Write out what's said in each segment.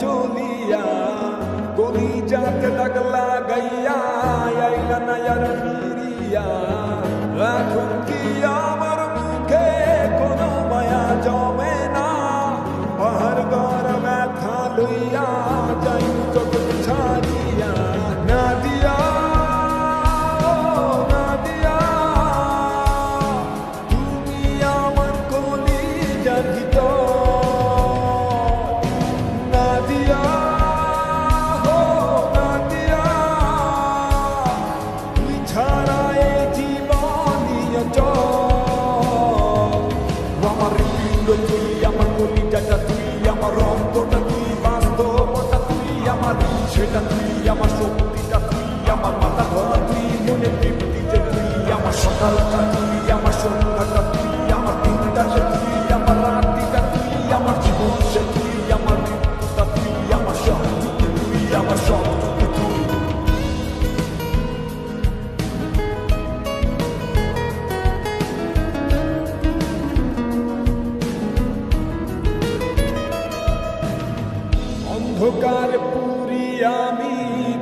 झूलिया गोली जात लगला गैया नयर पीरिया राखुन की आमर मुखे कोनो माया जमे ना, बाहर घर में था लुइया সেটা তুই আমার শক্তিটা তুই আমার মাথা ধরা তুই মনে তৃপ্তি যে তুই আমার সকালটা তুই অন্ধকার পুরি আমি,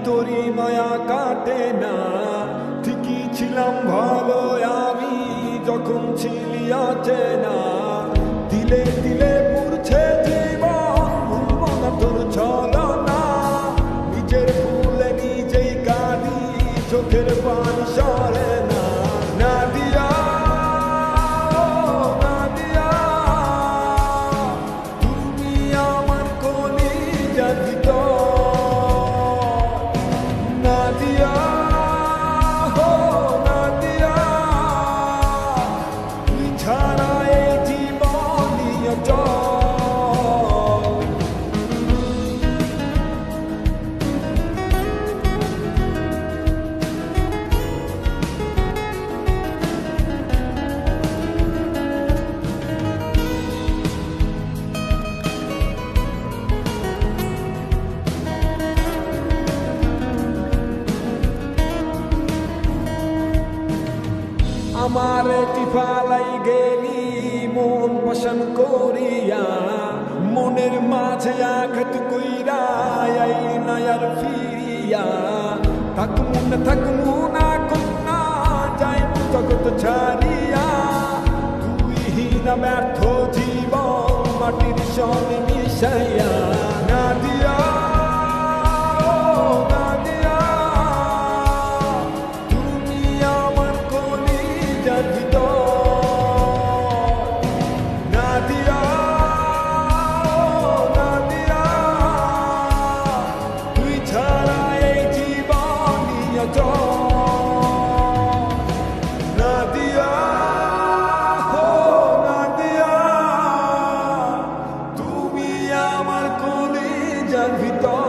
তোরি মায়া কাটে না। ঠিকই ছিলাম ভালো আমি, যখন ছিলি আছে না। দিলে দিলে ya আমার টিফালাই গেলি, মন পছন্দ করিয়া। মনের মাঝে আঘাত কইরা আইলি না আর ফিরিয়া। থাকমু না থাকমু না কন্যা, যাই জগৎ ছাড়িয়া। তুই হীনা ব্যর্থ জীবন, মাটির সঙ্গে মিশাইয়া। vitória.